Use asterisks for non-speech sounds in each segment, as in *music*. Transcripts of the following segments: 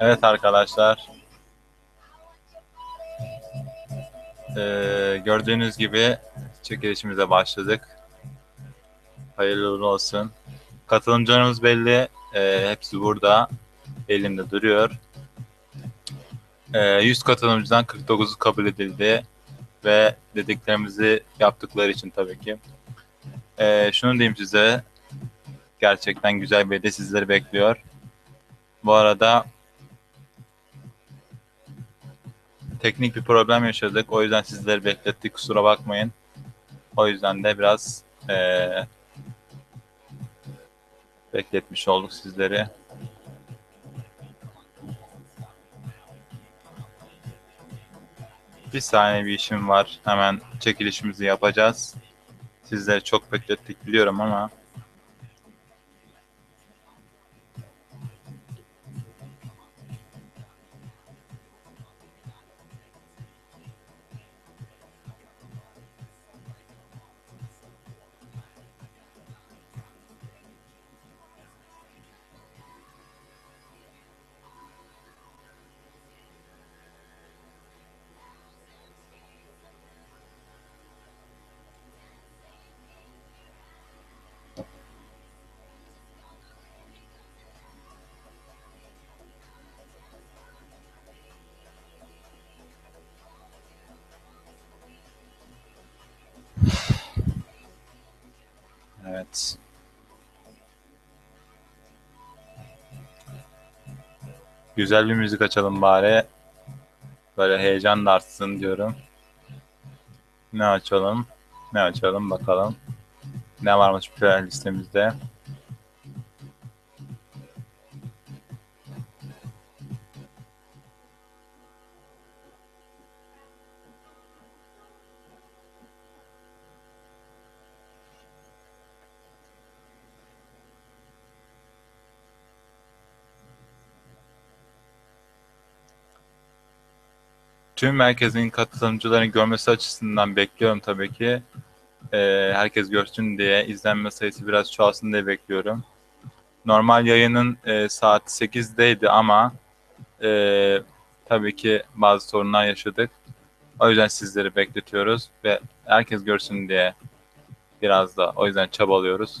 Evet arkadaşlar. Ee, gördüğünüz gibi çekilişimize başladık. Hayırlı uğurlu olsun. Katılımcılarımız belli. Ee, hepsi burada. Elimde duruyor. Ee, 100 katılımcıdan 49'u kabul edildi. Ve dediklerimizi yaptıkları için tabii ki. Ee, şunu diyeyim size. Gerçekten güzel bir hediye sizleri bekliyor. Bu arada teknik bir problem yaşadık. O yüzden sizleri beklettik. Kusura bakmayın. O yüzden de biraz eee, bekletmiş olduk sizleri. Bir saniye bir işim var. Hemen çekilişimizi yapacağız. Sizleri çok beklettik biliyorum ama evet. Güzel bir müzik açalım bari. Böyle heyecan da artsın diyorum. Ne açalım? Ne açalım bakalım. Ne varmış player listemizde? Tüm merkezin katılımcıların görmesi açısından bekliyorum tabii ki. Ee, herkes görsün diye, izlenme sayısı biraz çoğalsın diye bekliyorum. Normal yayının e, saat 8'deydi ama e, tabii ki bazı sorunlar yaşadık. O yüzden sizleri bekletiyoruz ve herkes görsün diye biraz da o yüzden çabalıyoruz.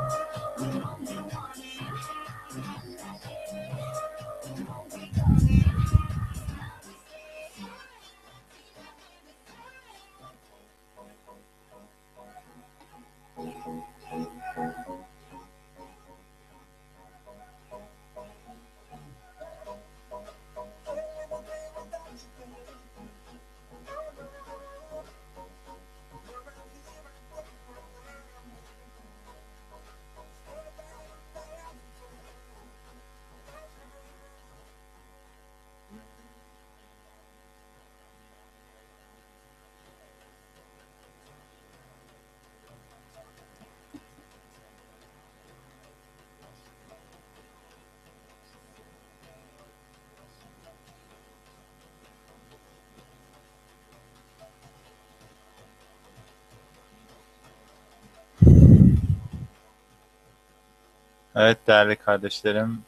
Evet değerli kardeşlerim,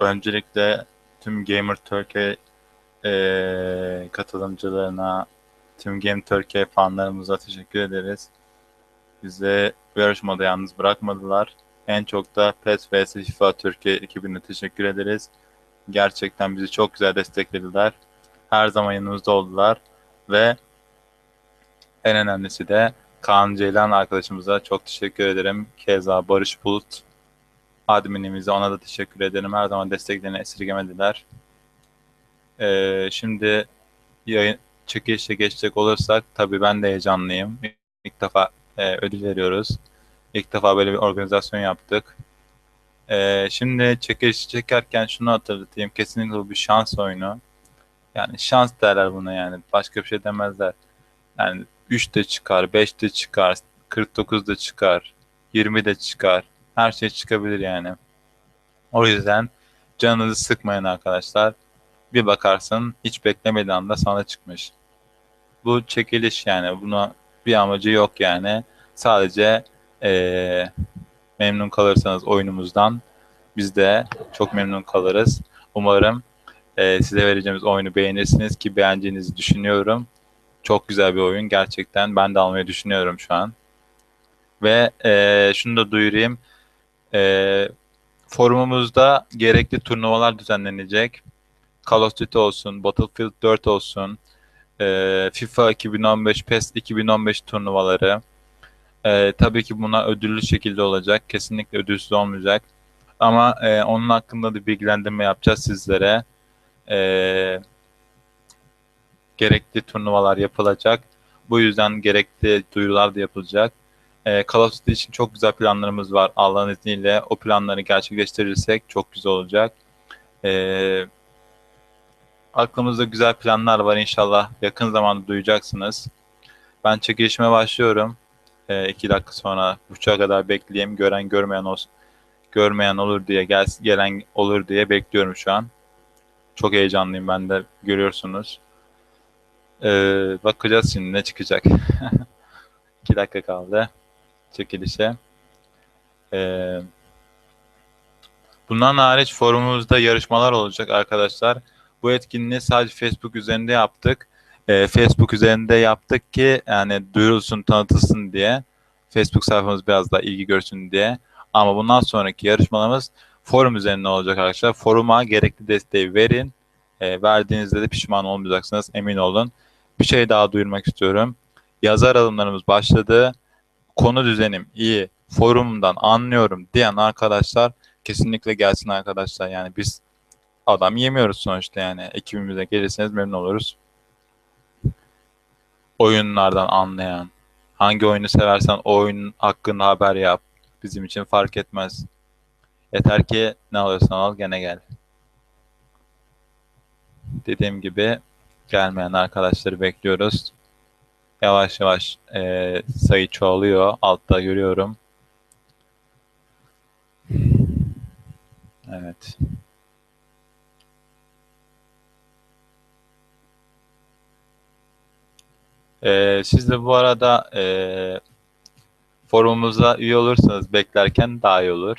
öncelikle tüm Gamer Turkey eee, katılımcılarına, tüm Game Turkey fanlarımıza teşekkür ederiz. Bizi bu yarışmada yalnız bırakmadılar. En çok da PES vs FIFA Türkiye ekibine teşekkür ederiz. Gerçekten bizi çok güzel desteklediler. Her zaman yanımızda oldular ve en önemlisi de Kaan Ceylan arkadaşımıza çok teşekkür ederim. Keza Barış Bulut adminimize ona da teşekkür ederim. Her zaman desteklerini esirgemediler. Ee, şimdi yayın çekilişe geçecek olursak tabii ben de heyecanlıyım. İlk defa e, ödül veriyoruz. İlk defa böyle bir organizasyon yaptık. Ee, şimdi çekilişi çekerken şunu hatırlatayım. Kesinlikle bu bir şans oyunu. Yani şans derler buna yani. Başka bir şey demezler. Yani 3 de çıkar, 5 de çıkar, 49 da çıkar, 20 de çıkar. Her şey çıkabilir yani. O yüzden canınızı sıkmayın arkadaşlar. Bir bakarsın hiç beklemediğin anda sana çıkmış. Bu çekiliş yani buna bir amacı yok yani. Sadece ee, memnun kalırsanız oyunumuzdan biz de çok memnun kalırız. Umarım e, size vereceğimiz oyunu beğenirsiniz ki beğeneceğinizi düşünüyorum. Çok güzel bir oyun gerçekten. Ben de almayı düşünüyorum şu an. Ve e, şunu da duyurayım. E, forumumuzda gerekli turnuvalar düzenlenecek. Call of Duty olsun, Battlefield 4 olsun, e, FIFA 2015, PES 2015 turnuvaları. E, tabii ki buna ödüllü şekilde olacak. Kesinlikle ödülsüz olmayacak. Ama e, onun hakkında da bilgilendirme yapacağız sizlere. E, gerekli turnuvalar yapılacak. Bu yüzden gerekli duyurular da yapılacak. E, Call of Duty için çok güzel planlarımız var. Allah'ın izniyle o planları gerçekleştirirsek çok güzel olacak. E, aklımızda güzel planlar var inşallah. Yakın zamanda duyacaksınız. Ben çekilişime başlıyorum. E, iki dakika sonra buçuğa kadar bekleyeyim. Gören görmeyen olsun. Görmeyen olur diye gel, gelen olur diye bekliyorum şu an. Çok heyecanlıyım ben de görüyorsunuz. Ee, bakacağız şimdi ne çıkacak. *laughs* İki dakika kaldı çekilişe. Ee, bundan hariç forumumuzda yarışmalar olacak arkadaşlar. Bu etkinliği sadece Facebook üzerinde yaptık. Ee, Facebook üzerinde yaptık ki yani duyurulsun, tanıtılsın diye. Facebook sayfamız biraz daha ilgi görsün diye. Ama bundan sonraki yarışmalarımız forum üzerinde olacak arkadaşlar. Foruma gerekli desteği verin. E, verdiğinizde de pişman olmayacaksınız emin olun. Bir şey daha duyurmak istiyorum. Yazar alımlarımız başladı. Konu düzenim iyi. Forumdan anlıyorum diyen arkadaşlar kesinlikle gelsin arkadaşlar. Yani biz adam yemiyoruz sonuçta yani. Ekibimize gelirseniz memnun oluruz. Oyunlardan anlayan, hangi oyunu seversen o oyun hakkında haber yap. Bizim için fark etmez. Yeter ki ne alırsan al gene gel. Dediğim gibi gelmeyen arkadaşları bekliyoruz. Yavaş yavaş e, sayı çoğalıyor. Altta görüyorum. Evet. E, siz de bu arada e, forumumuza üye olursanız beklerken daha iyi olur.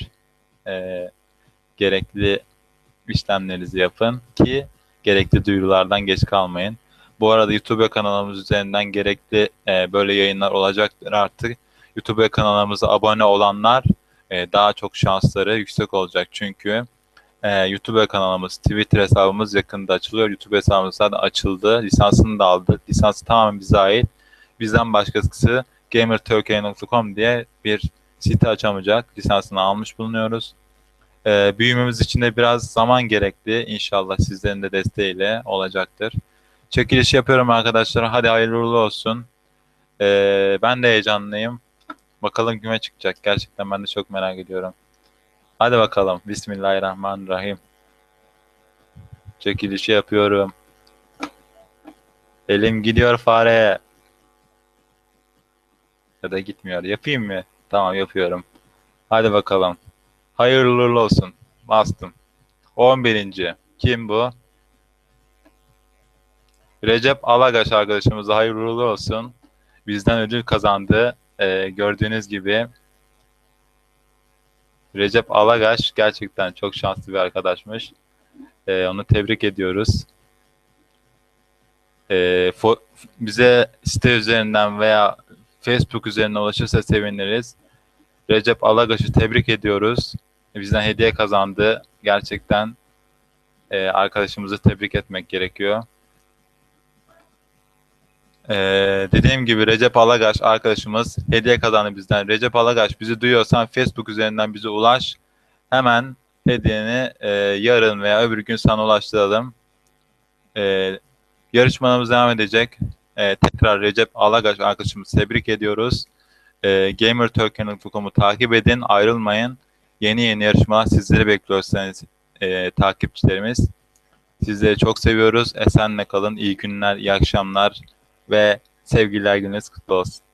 E, gerekli işlemlerinizi yapın ki gerekli duyurulardan geç kalmayın. Bu arada YouTube kanalımız üzerinden gerekli e, böyle yayınlar olacaktır artık. YouTube kanalımıza abone olanlar e, daha çok şansları yüksek olacak. Çünkü e, YouTube kanalımız, Twitter hesabımız yakında açılıyor. YouTube hesabımız zaten açıldı. Lisansını da aldı. Lisansı tamamen bize ait. Bizden başkası gamerturkey.com diye bir site açamayacak. Lisansını almış bulunuyoruz. E, büyümemiz için de biraz zaman gerekli. İnşallah sizlerin de desteğiyle olacaktır. Çekiliş yapıyorum arkadaşlar. Hadi hayırlı olsun. E, ben de heyecanlıyım. Bakalım kime çıkacak. Gerçekten ben de çok merak ediyorum. Hadi bakalım. Bismillahirrahmanirrahim. Çekilişi yapıyorum. Elim gidiyor fare. Ya da gitmiyor. Yapayım mı? Tamam yapıyorum. Hadi bakalım. Hayırlı olsun. Bastım. 11. Kim bu? Recep Alagaş arkadaşımıza hayırlı olsun. Bizden ödül kazandı. Ee, gördüğünüz gibi Recep Alagaş gerçekten çok şanslı bir arkadaşmış. Ee, onu tebrik ediyoruz. Ee, bize site üzerinden veya Facebook üzerinden ulaşırsa seviniriz. Recep Alagaş'ı tebrik ediyoruz. Bizden hediye kazandı. Gerçekten e, arkadaşımızı tebrik etmek gerekiyor. Ee, dediğim gibi Recep Alagaş arkadaşımız hediye kazandı bizden. Recep Alagaş bizi duyuyorsan Facebook üzerinden bize ulaş. Hemen hediyeni e, yarın veya öbür gün sana ulaştıralım. E, yarışmamız devam edecek. E, tekrar Recep Alagaş arkadaşımızı tebrik ediyoruz. E, GamerTurkey.com'u takip edin, ayrılmayın. Yeni yeni yarışmalar sizleri bekliyorsanız e, takipçilerimiz. Sizleri çok seviyoruz. Esenle kalın. İyi günler, iyi akşamlar ve sevgiler gününüz kutlu olsun.